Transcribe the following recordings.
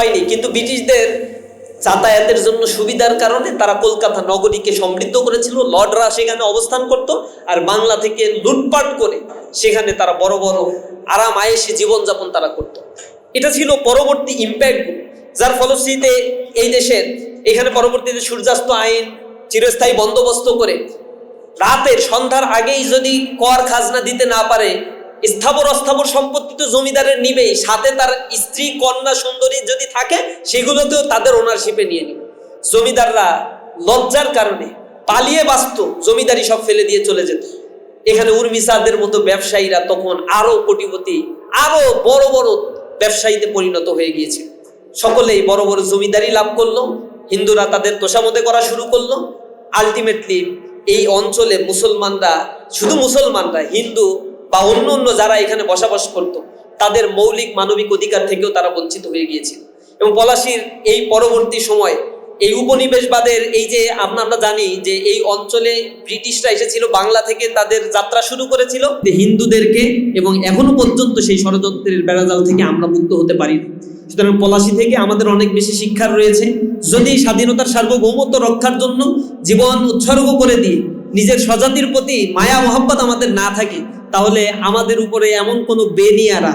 হয়নি। কিন্তু ব্রিটিশদের যাতায়াতের জন্য সুবিধার কারণে তারা কলকাতা নগরীকে সমৃদ্ধ করেছিল, লর্ডরা সেখানে অবস্থান করত আর বাংলা থেকে লুটপাট করে সেখানে তারা বড় বড় আরাম, আয়েসে জীবনযাপন তারা করত। এটা ছিল পরবর্তী ইম্প্যাক্ট যার ফলশ্রুতিতে এই দেশের এখানে পরবর্তীতে সূর্যাস্ত আইন চিরস্থায়ী বন্দোবস্ত করে রাতের সন্ধ্যার আগেই যদি কর খাজনা দিতে না পারে স্থাবর অস্থাবর সম্পত্তি তো জমিদারের নিবেই সাথে তার স্ত্রী, কন্যা, সুন্দরী যদি থাকে সেগুলোতেও তাদের ওনারশিপে নিয়ে নিবে। জমিদাররা লজ্জার কারণে পালিয়ে বাঁচত জমিদারি সব ফেলে দিয়ে চলে যেত। এখানে উর্মিসাদের মতো ব্যবসায়ীরা তখন আরও কোটিপতি, আরও বড় বড় ব্যবসায়ীতে পরিণত হয়ে গিয়েছে সকলেই বড় বড় জমিদারি লাভ করল, হিন্দুরা তাদের তোষামতে করা শুরু করল। আলটিমেটলি এই অঞ্চলে মুসলমানরা, শুধু মুসলমানরা, হিন্দু বা অন্য অন্য যারা এখানে বসবাস করত, তাদের মৌলিক মানবিক অধিকার থেকেও তারা বঞ্চিত হয়ে গিয়েছিল। এবং পলাশির এই পরবর্তী সময় এই উপনিবেশবাদের এই যে আমরা আমরা জানি যে এই অঞ্চলে ব্রিটিশরা এসেছিল, বাংলা থেকে তাদের যাত্রা শুরু করেছিল। হিন্দুদেরকে এবং এখনও পর্যন্ত সেই ষড়যন্ত্রের বেড়াজাল থেকে আমরা মুক্ত হতে পারি সুতরাং পলাশি থেকে আমাদের অনেক বেশি শিক্ষার রয়েছে। যদি স্বাধীনতার সার্বভৌমত্ব রক্ষার জন্য জীবন উৎসর্গ করে দিয়ে নিজের স্বজাতির প্রতি মায়া, মোহাব্বত আমাদের না থাকে, তাহলে আমাদের উপরে এমন কোনো বেনিয়ারা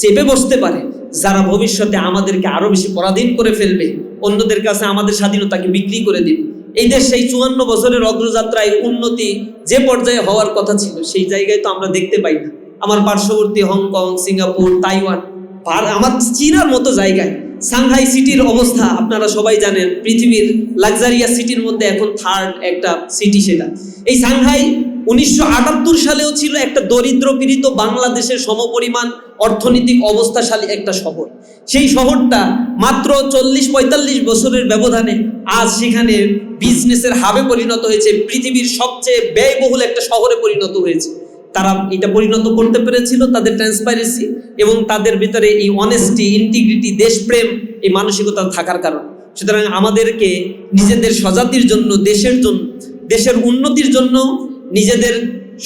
চেপে বসতে পারে, যারা ভবিষ্যতে আমাদেরকে আরও বেশি পরাধীন করে ফেলবে, অন্যদের কাছে আমাদের স্বাধীনতাকে বিক্রি করে দিবে। এই দেশ সেই চুয়ান্ন বছরের অগ্রযাত্রায় উন্নতি যে পর্যায়ে হওয়ার কথা ছিল, সেই জায়গায় তো আমরা দেখতে পাই না। আমার পার্শ্ববর্তী হংকং, সিঙ্গাপুর, তাইওয়ান আমার চীনার মতো জায়গায় সাংহাই সিটির অবস্থা আপনারা সবাই জানেন, পৃথিবীর লাক্সারিয়াস সিটির মধ্যে এখন থার্ড একটা সিটি সেটা। এই সাংহাই উনিশশো আটাত্তর সালেও ছিল একটা দরিদ্র পীড়িত বাংলাদেশের সমপরিমাণ অর্থনৈতিক অবস্থাশালী একটা শহর। সেই শহরটা মাত্র চল্লিশ পঁয়তাল্লিশ বছরের ব্যবধানে আজ সেখানে বিজনেসের হাবে পরিণত হয়েছে, পৃথিবীর সবচেয়ে ব্যয়বহুল একটা শহরে পরিণত হয়েছে। তারা এটা পরিণত করতে পেরেছিল, তাদের ট্রান্সপারেন্সি এবং তাদের ভিতরে এই অনেস্টি ইন্টিগ্রিটি দেশপ্রেম, এই মানসিকতা থাকার কারণে। সুতরাং আমাদেরকে নিজেদের স্বজাতির জন্য, দেশের জন্য দেশের উন্নতির জন্য নিজেদের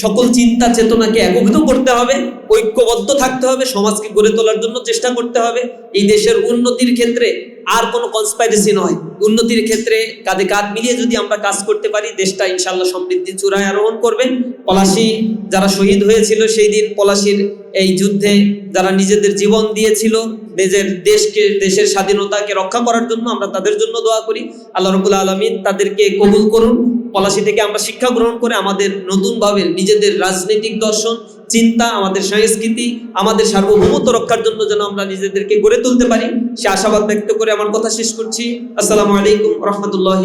সকল চিন্তা, চেতনাকে একত্রিত করতে হবে, ঐক্যবদ্ধ থাকতে হবে, সমাজকে গড়ে তোলার জন্য চেষ্টা করতে হবে। এই দেশের উন্নতির ক্ষেত্রে আর কোনো কনসপাইরেসি নয়। উন্নতির ক্ষেত্রে কাঁধে কাঁধ মিলিয়ে যদি আমরা কাজ করতে পারি, দেশটা ইনশাল্লাহ সমৃদ্ধির চূড়ায় আরোহণ করবে। পলাশি যারা শহীদ হয়েছিল, সেই দিন পলাশির এই যুদ্ধে যারা নিজেদের জীবন দিয়েছিল, নিজের দেশকে, দেশের স্বাধীনতাকে রক্ষা করার জন্য আমরা তাদের জন্য দোয়া করি। আল্লাহ রবুল আলমিন তাদেরকে কবুল করুন। পলাশি থেকে আমরা শিক্ষা গ্রহণ করে আমাদের নতুনভাবে নিজেদের রাজনৈতিক দর্শন চিন্তা, আমাদের সংস্কৃতি, আমাদের সার্বভৌমত্ব রক্ষার জন্য যেন আমরা নিজেদেরকে গড়ে তুলতে পারি, সে আশাবাদ ব্যক্ত করে আমার কথা শেষ করছি। আসসালামু আলাইকুম রহমতুল্লাহ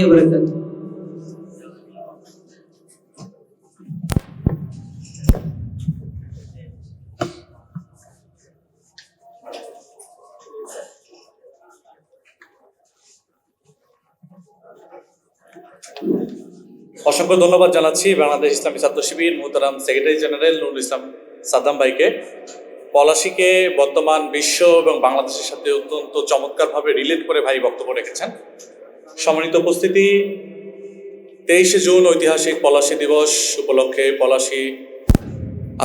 অসংখ্য ধন্যবাদ জানাচ্ছি বাংলাদেশ ইসলামী ছাত্র শিবির মোহতারাম সেক্রেটারি জেনারেল নুরুল ইসলাম সাদ্দাম ভাইকে। পলাশিকে বর্তমান বিশ্ব এবং বাংলাদেশের সাথে অত্যন্ত চমৎকারভাবে রিলেট করে ভাই বক্তব্য রেখেছেন। সম্মানিত উপস্থিতি, তেইশে জুন ঐতিহাসিক পলাশি দিবস উপলক্ষে পলাশি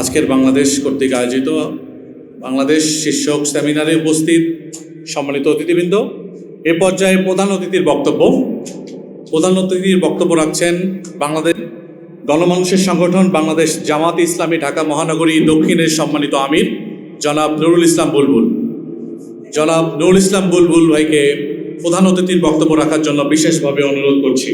আজকের বাংলাদেশ কর্তৃক আয়োজিত বাংলাদেশ শীর্ষক সেমিনারে উপস্থিত সম্মানিত অতিথিবৃন্দ। এ পর্যায়ে প্রধান অতিথির বক্তব্য প্রধান অতিথির বক্তব্য রাখছেন বাংলাদেশ গণমানুষের সংগঠন বাংলাদেশ জামাত ইসলামী ঢাকা মহানগরী দক্ষিণের সম্মানিত আমির, জনাব নুরুল ইসলাম বুলবুল। জনাব নুরুল ইসলাম বুলবুল ভাইকে প্রধান অতিথির বক্তব্য রাখার জন্য বিশেষভাবে অনুরোধ করছি।